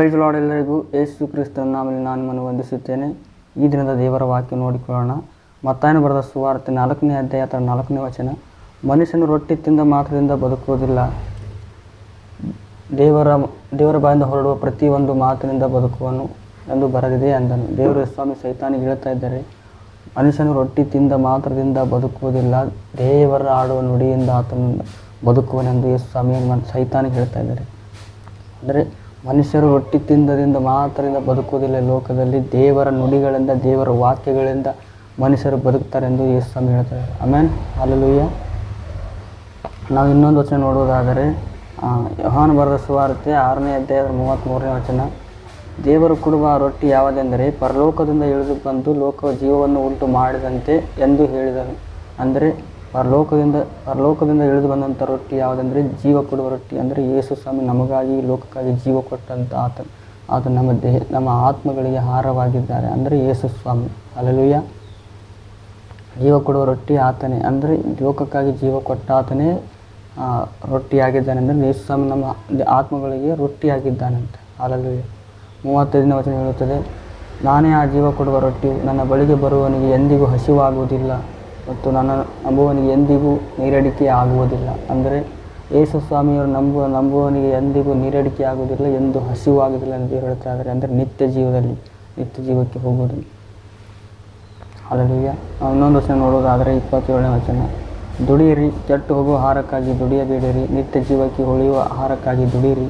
Price lord ಎಲ್ಲರಿಗೂ. ಯೇಸು ಕ್ರಿಸ್ತನ ನಾಮಲ್ಲಿ ನಾನು ನಿಮ್ಮನ್ನು ವಂದಿಸುತ್ತೇನೆ ಈ ದಿನದ ದೇವರ ವಾಕ್ಯ ನೋಡಿಕೊಳ್ಳೋಣ. ಮತ್ತಾಯನ ಬರೆದ ಸುವಾರ್ತೆ ನಾಲ್ಕನೇ ಅಧ್ಯಾಯ ಅಥವಾ ನಾಲ್ಕನೇ ವಚನ. ಮನುಷ್ಯನು ರೊಟ್ಟಿ ತಿಂದ ಮಾತ್ರದಿಂದ ಬದುಕುವುದಿಲ್ಲ. ದೇವರ ದೇವರ ಬಾಯಿಂದ ಹೊರಡುವ ಪ್ರತಿಯೊಂದು ಮಾತಿನಿಂದ ಬದುಕುವನು ಎಂದು ಬರೆದಿದೆ ಅಂದನು ದೇವರ ಸ್ವಾಮಿ ಸೈತಾನಿಗೆ ಹೇಳ್ತಾ ಇದ್ದಾರೆ. ಮನುಷ್ಯನು ರೊಟ್ಟಿ ತಿಂದ ಮಾತ್ರದಿಂದ ಬದುಕುವುದಿಲ್ಲ. ದೇವರ ಆಡುವ ನುಡಿಯಿಂದ ಆತನು ಬದುಕುವನೆಂದು ಯೇಸು ಸ್ವಾಮಿ ಸೈತಾನಿಗೆ ಹೇಳ್ತಾ ಇದ್ದಾರೆ. ಅಂದರೆ ಮನುಷ್ಯರು ರೊಟ್ಟಿ ತಿಂದದಿಂದ ಮಾತ್ರದಿಂದ ಬದುಕುವುದಿಲ್ಲ ಲೋಕದಲ್ಲಿ. ದೇವರ ನುಡಿಗಳಿಂದ, ದೇವರ ವಾಕ್ಯಗಳಿಂದ ಮನುಷ್ಯರು ಬದುಕ್ತಾರೆ ಎಂದು ಯೇಸು ಸ್ವಾಮಿ ಹೇಳ್ತಾರೆ. ಆಮೇಲೆ ಅಲ್ಲೂಯ್ಯ ನಾವು ಇನ್ನೊಂದು ವಚನ ನೋಡುವುದಾದರೆ ಯೋಹಾನ್ ಬರೆದ ಸುವಾರ್ತೆ ಆರನೇ ಅಧ್ಯಾಯದ ಮೂವತ್ತ್ಮೂರನೇ ವಚನ. ದೇವರು ಕೊಡುವ ರೊಟ್ಟಿ ಯಾವುದೆಂದರೆ, ಪರಲೋಕದಿಂದ ಇಳಿದು ಬಂದು ಲೋಕ ಜೀವವನ್ನು ಉಂಟು ಮಾಡಿದಂತೆ ಎಂದು ಹೇಳಿದರು ಅಂದರೆ ಪರಲೋಕದಿಂದ ಪರಲೋಕದಿಂದ ಇಳಿದು ಬಂದಂಥ ರೊಟ್ಟಿ ಯಾವುದಂದರೆ ಜೀವ ಕೊಡುವ ರೊಟ್ಟಿ. ಅಂದರೆ ಯೇಸು ಸ್ವಾಮಿ ನಮಗಾಗಿ, ಲೋಕಕ್ಕಾಗಿ ಜೀವ ಕೊಟ್ಟಂಥ ಆತ ಆತ ನಮ್ಮ ದೇಹ, ನಮ್ಮ ಆತ್ಮಗಳಿಗೆ ಹಾರವಾಗಿದ್ದಾರೆ ಅಂದರೆ ಯೇಸು ಸ್ವಾಮಿ. ಅಲಲುಯ್ಯ ಜೀವ ಕೊಡುವ ರೊಟ್ಟಿ ಆತನೇ. ಅಂದರೆ ಲೋಕಕ್ಕಾಗಿ ಜೀವ ಕೊಟ್ಟ ಆತನೇ ರೊಟ್ಟಿಯಾಗಿದ್ದಾನೆ ಅಂದರೆ ಯೇಸು ಸ್ವಾಮಿ ನಮ್ಮ ಆತ್ಮಗಳಿಗೆ ರೊಟ್ಟಿಯಾಗಿದ್ದಾನಂತೆ. ಮೂವತ್ತೈದು ಮೂವತ್ತೈದನೇ ವಚನ ಹೇಳುತ್ತದೆ, ನಾನೇ ಆ ಜೀವ ಕೊಡುವ ರೊಟ್ಟಿ, ನನ್ನ ಬಳಿಗೆ ಬರುವವನಿಗೆ ಎಂದಿಗೂ ಹಸಿವಾಗುವುದಿಲ್ಲ. ಮತ್ತು ನನ್ನ ನಂಬುವವನಿಗೆ ಎಂದಿಗೂ ನೀರಡಿಕೆ ಆಗುವುದಿಲ್ಲ. ಅಂದರೆ ಯೇಸು ಸ್ವಾಮಿಯವರು ನಂಬುವ, ನಂಬುವವನಿಗೆ ಎಂದಿಗೂ ನೀರಡಿಕೆ ಆಗುವುದಿಲ್ಲ ಎಂದು ಹಸಿವಾಗುವುದಿಲ್ಲ ಎಂದು ಹೇಳುತ್ತಾರೆ. ಅಂದರೆ ನಿತ್ಯ ಜೀವದಲ್ಲಿ, ನಿತ್ಯ ಜೀವಕ್ಕೆ ಹೋಗುವುದು ನಾವು ಇನ್ನೊಂದು ವಚನ ನೋಡೋದಾದರೆ ಇಪ್ಪತ್ತೇಳನೇ ವಚನ. ದುಡಿಯಿರಿ, ಕೆಟ್ಟು ಹೋಗುವ ಆಹಾರಕ್ಕಾಗಿ ದುಡಿಯಬೇಡಿರಿ, ನಿತ್ಯ ಜೀವಕ್ಕೆ ಹೊಳೆಯುವ ಆಹಾರಕ್ಕಾಗಿ ದುಡಿಯಿರಿ.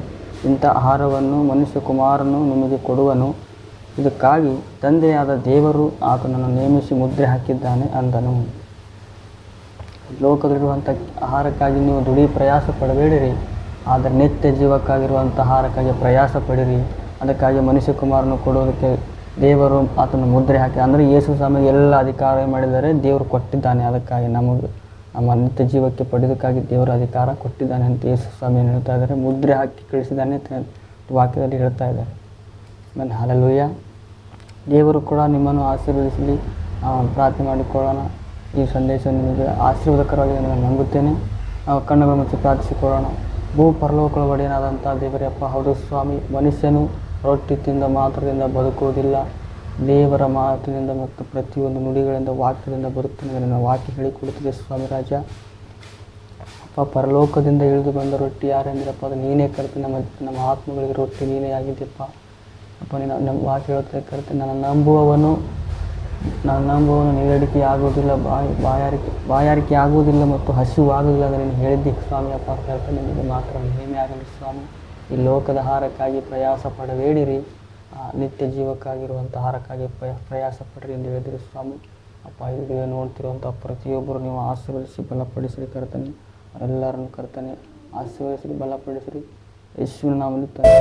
ಇಂಥ ಆಹಾರವನ್ನು ಮನುಷ್ಯ ಕುಮಾರನು ನಿಮಗೆ ಕೊಡುವನು. ಇದಕ್ಕಾಗಿ ತಂದೆಯಾದ ದೇವರು ಆತನನ್ನು ನೇಮಿಸಿ ಮುದ್ರೆ ಹಾಕಿದ್ದಾನೆ ಅಂದನು. ಲೋಕದಲ್ಲಿರುವಂಥ ಆಹಾರಕ್ಕಾಗಿ ನೀವು ದುಡಿ ಪ್ರಯಾಸ ಪಡಬೇಡಿರಿ. ಆದರೆ ನಿತ್ಯ ಜೀವಕ್ಕಾಗಿರುವಂಥ ಆಹಾರಕ್ಕಾಗಿ ಪ್ರಯಾಸ ಪಡಿರಿ. ಅದಕ್ಕಾಗಿ ಮನುಷ್ಯ ಕುಮಾರನು ಕೊಡೋದಕ್ಕೆ ದೇವರು ಆತನ ಮುದ್ರೆ ಹಾಕಿ, ಅಂದರೆ ಯೇಸು ಸ್ವಾಮಿಗೆ ಎಲ್ಲ ಅಧಿಕಾರ ಮಾಡಿದರೆ ದೇವರು ಕೊಟ್ಟಿದ್ದಾನೆ. ಅದಕ್ಕಾಗಿ ನಮಗೆ, ನಮ್ಮ ನಿತ್ಯ ಜೀವಕ್ಕೆ ಪಡೆಯೋದಕ್ಕಾಗಿ ದೇವರ ಅಧಿಕಾರ ಕೊಟ್ಟಿದ್ದಾನೆ ಅಂತ ಯೇಸು ಸ್ವಾಮಿ ಹೇಳ್ತಾ ಇದ್ದಾರೆ. ಮುದ್ರೆ ಹಾಕಿ ಕಳಿಸಿದ್ದಾನೆ ವಾಕ್ಯದಲ್ಲಿ ಹೇಳ್ತಾ ಇದ್ದಾರೆ. ಆಮೇಲೆ ಹಲಲುಯ್ಯ ದೇವರು ಕೂಡ ನಿಮ್ಮನ್ನು ಆಶೀರ್ವದಿಸಲಿ. ಪ್ರಾರ್ಥನೆ ಮಾಡಿಕೊಳ್ಳೋಣ. ಈ ಸಂದೇಶ ನಿಮಗೆ ಆಶೀರ್ವಾದಕರವಾಗಿ ನಾನು ನಂಬುತ್ತೇನೆ. ನಾವು ಕಣ್ಣುಗಳ ಮುಚ್ಚಿ ಪ್ರಾರ್ಥಿಸಿಕೊಳ್ಳೋಣ. ಭೂ ಪರಲೋಕಗಳ ಒಡೆಯನಾದಂಥ ದೇವರಪ್ಪ ಹೌದು ಸ್ವಾಮಿ, ಮನುಷ್ಯನು ರೊಟ್ಟಿ ತಿಂದ ಮಾತ್ರದಿಂದ ಬದುಕುವುದಿಲ್ಲ. ದೇವರ ಮಾತಿನಿಂದ ಮತ್ತು ಪ್ರತಿಯೊಂದು ನುಡಿಗಳಿಂದ ವಾಕ್ಯದಿಂದ ಬರುತ್ತೇನೆ ನನ್ನ ವಾಕ್ಯ ಹೇಳಿಕೊಡುತ್ತಿದೆ ಸ್ವಾಮಿ ರಾಜ. ಅಪ್ಪ, ಪರಲೋಕದಿಂದ ಇಳಿದು ಬಂದ ರೊಟ್ಟಿ ಯಾರೆಂದ್ರಪ್ಪ? ಅದು ನೀನೇ ಕರ್ತಿ ನಮ್ಮ ನಮ್ಮ ಆತ್ಮಗಳಿಗೆ ರೊಟ್ಟಿ ನೀನೇ ಆಗಿದ್ದೀಪ್ಪ ಅಪ್ಪ, ನೀನು ನಮ್ಮ ವಾಕ್ಯ ಹೇಳುತ್ತೆ ಕರ್ತಿ ನನ್ನ ನಂಬುವವನು ನಾನು ನಂಬುವವನು ನೀರಡಿಕೆ ಆಗುವುದಿಲ್ಲ ಬಾಯಿ ಬಾಯಾರಿಕೆ ಬಾಯಾರಿಕೆ ಆಗುವುದಿಲ್ಲ ಮತ್ತು ಹಸಿವಾಗುವುದಿಲ್ಲ ಅಂದರೆ ನೀನು ಹೇಳಿದ್ದೆ, ಸ್ವಾಮಿ, ಅಪ್ಪ ಹೇಳ್ತಾ ನಿಮಗೆ ಮಾತ್ರ ಮಹಿಮೆ ಆಗಲಿ ಸ್ವಾಮಿ. ಈ ಲೋಕದ ಹಾರಕ್ಕಾಗಿ ಪ್ರಯಾಸ ಪಡಬೇಡಿರಿ. ನಿತ್ಯ ಜೀವಕ್ಕಾಗಿರುವಂಥ ಹಾರಕ್ಕಾಗಿ ಪ್ರಯ ಪ್ರಯಾಸ ಪಡ್ರಿ ಎಂದು ಹೇಳಿದಿರಿ ಸ್ವಾಮಿ. ಅಪ್ಪ, ಈ ವಿಡಿಯೋ ನೋಡ್ತಿರುವಂಥ ಪ್ರತಿಯೊಬ್ಬರು ನೀವು ಆಶೀರ್ವದಿಸಿ, ಬಲಪಡಿಸಿರಿ ಕರ್ತನೆ. ಎಲ್ಲರನ್ನು ಕರ್ತನೆ ಆಶೀರ್ವದಿಸಿ, ಬಲಪಡಿಸಿರಿ. ನಾವು ತಂದೆ